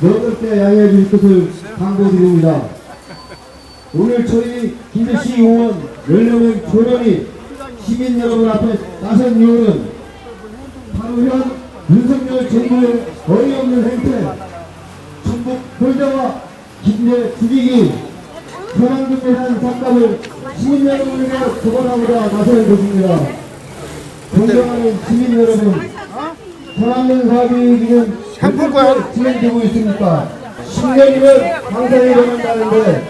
너그럽게 양해해 주실 것을 당부드립니다. 오늘 저희 김대시 의원 14명 조련이 시민 여러분 앞에 나선 이유는 바로 현 윤석열 정부의 어이없는 행태, 전북 골자와 김대 죽이기, 현황금 예산 삭감을 시민 여러분에게 처벌하고자 나선 것입니다. 존경하는 시민 여러분, 현황금 사업이기는 어떻게 진행되고 있습니까? 10년이면 방산이 되는다는데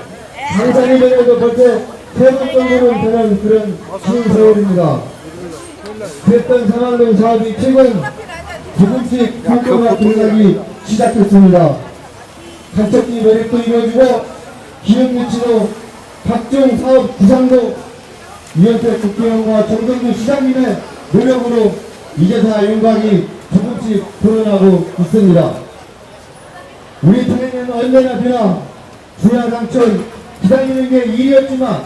방산이 되면서 벌써 세번 정도는 되는 그런 긴 세월입니다. 그랬던 상황동 사업이 최근 조금씩 효과가 들어가기 시작했습니다. 간척기 매립도 이루어지고 기업 유치도 각종 사업 구상도 이현태 국회의원과 정동주 시장님의 노력으로 이제서야 윤곽이 조금씩 드러나고 있습니다. 우리 통행은 언제나 변화, 주야장천 기다리는 게 일이었지만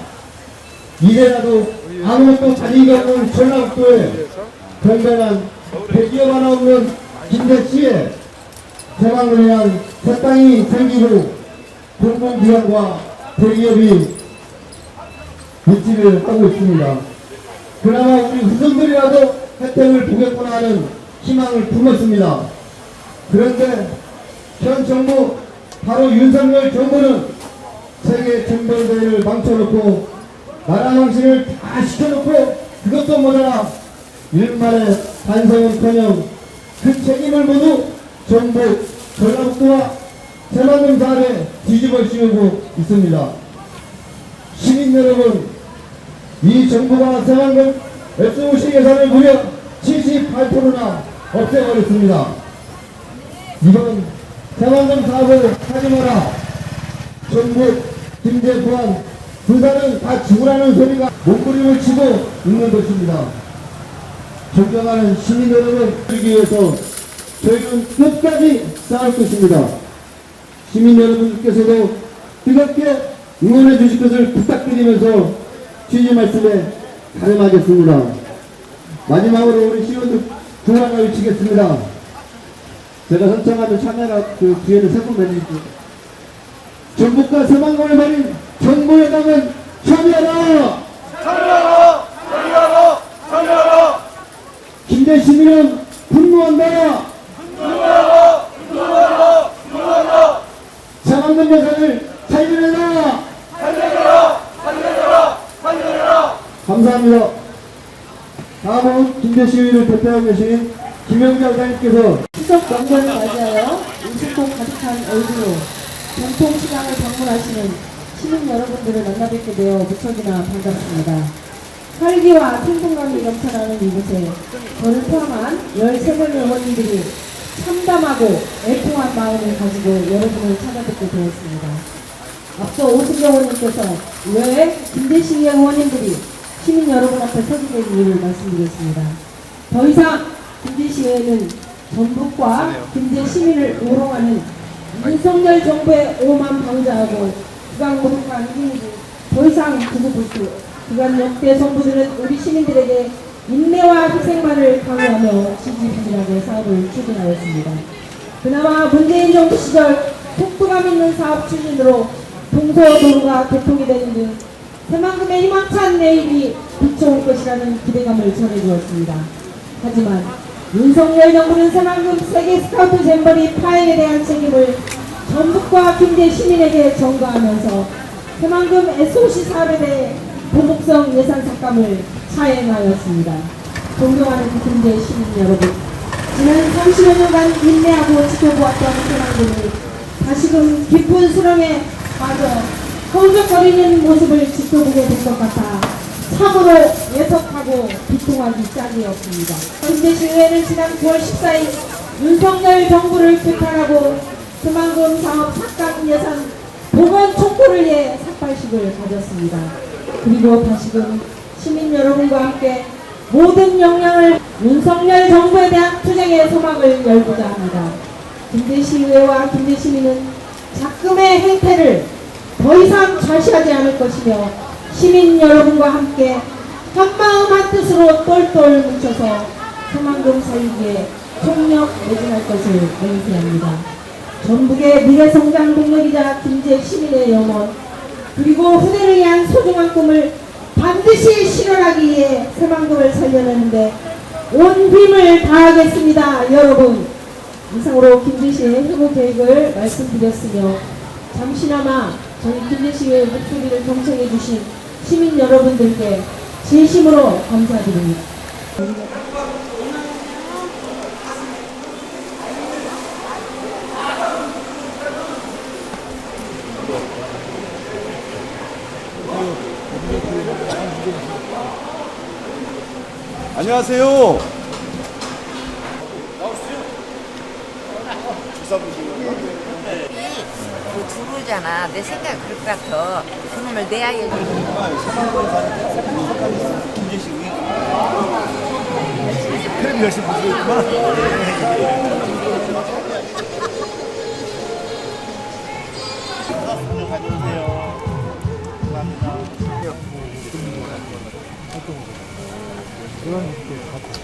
이제라도 아무것도 자리가 없는 전라북도에 건강한 대기업 하나 없는 김대씨의 대망을 위한 새 땅이 생기고 공공기관과 대기업이 유치를 하고 있습니다. 그나마 우리 후손들이라도 혜택을 보겠구나 하는 희망을 품었습니다. 그런데 현 정부 바로 윤석열 정부는 세계 전범대회를 망쳐놓고 나라 망신을 다 시켜놓고 그것도 모자라 일말의 반성은커녕 그 책임을 모두 정부 전라북도와 새만금 사업에 뒤집어 씌우고 있습니다. 시민 여러분, 이 정부가 새만금 SOC 예산을 무려 78%나 없애버렸습니다. 이번 새만금 사업을 하지 마라. 김제 보안 부산은 다 죽으라는 소리가 몸부림을 치고 있는 것입니다. 존경하는 시민 여러분 주기 위해서 저희는 끝까지 싸울 것입니다. 시민 여러분께서도 뜨겁게 응원해 주실 것을 부탁드리면서 취지 말씀에 가름하겠습니다. 마지막으로 우리 시원들 중앙을 외치겠습니다. 제가 선창하는 참여라 그 뒤에는 세분 매니죠. 전북과 서방권을 말인 정부의 당은 참여하라! 참여하라! 참여하라! 참여하라! 김대 시민은 분노한다! 분노하라! 분노하라! 분노하라! 상황금 예산을 살려내라! 살려내라! 살려내라! 살려내라! 감사합니다. 다음은 김대 시위를 대표하고 계신 김영자 의장님께서 추석 명절을 맞이하여 인식도 가득한 얼굴로 전통 시장을 방문하시는 시민 여러분들을 만나 뵙게 되어 무척이나 반갑습니다. 활기와 생동감이 넘쳐나는 이곳에 저를 포함한 13명의 의원님들이 참담하고 애통한 마음을 가지고 여러분을 찾아뵙게 되었습니다. 앞서 오승경 의원님께서 왜 김대시의 의원님들이 시민 여러분 앞에 서게 된 이유를 말씀드리겠습니다. 더 이상 김제시에는 전북과 김제 시민을 우롱하는 윤석열 정부의 오만 방자하고 부강 모독한 행위 더 이상 두고 볼 수 그간 역대 정부들은 우리 시민들에게 인내와 희생만을 강요하며 지지부진하게 사업을 추진하였습니다. 그나마 문재인 정부 시절 속도감 있는 사업 추진으로 동서도로가 개통이 되는 등 새만금의 희망찬 내일이 비춰올 것이라는 기대감을 전해주었습니다. 하지만 윤석열 정부는 새만금 세계 스카우트 잼버리 파행에 대한 책임을 전북과 김제 시민에게 전가하면서 새만금 SOC 사업에 대해 보복성 예산 삭감을 차행하였습니다. 존경하는 김제 시민 여러분, 지난 30여 년간 인내하고 지켜보았던 새만금이 다시금 깊은 수렁에 빠져 허우적거리는 모습을 지켜보게 될 것 같아 참으로 예석하고 비통하기 짝이었습니다. 현대시의회는 지난 9월 14일 윤석열 정부를 규탄하고 금왕금 사업 삭감 예산 보건 촉구를 위해 삭발식을 가졌습니다. 그리고 다시금 시민 여러분과 함께 모든 역량을 윤석열 정부에 대한 투쟁의 소망을 열고자 합니다. 김대시의회와 김대시민은 작금의 행태를 더 이상 좌시하지 않을 것이며 시민 여러분과 함께 한 마음 한 뜻으로 똘똘 뭉쳐서 소망금 살리기에 총력 매진할 것을 맹세합니다. 전북의 미래 성장 동력이자 김제 시민의 영혼 그리고 후대를 위한 소중한 꿈을 반드시 실현하기 위해 새만금을 살려내는데 온 힘을 다하겠습니다 여러분 이상으로 김제시의 회복 계획을 말씀드렸으며 잠시나마 저희 김제시의 목소리를 경청해 주신 시민 여러분들께 진심으로 감사드립니다. 안녕하세요. 그 부르잖아. 내 생각이 그럴 것 같아. 그놈을 내 아이에게. 김재식 의원. 텔레비 열심히 보고 있구만. 가져오세요. 감사합니다. 그런 게 같아요.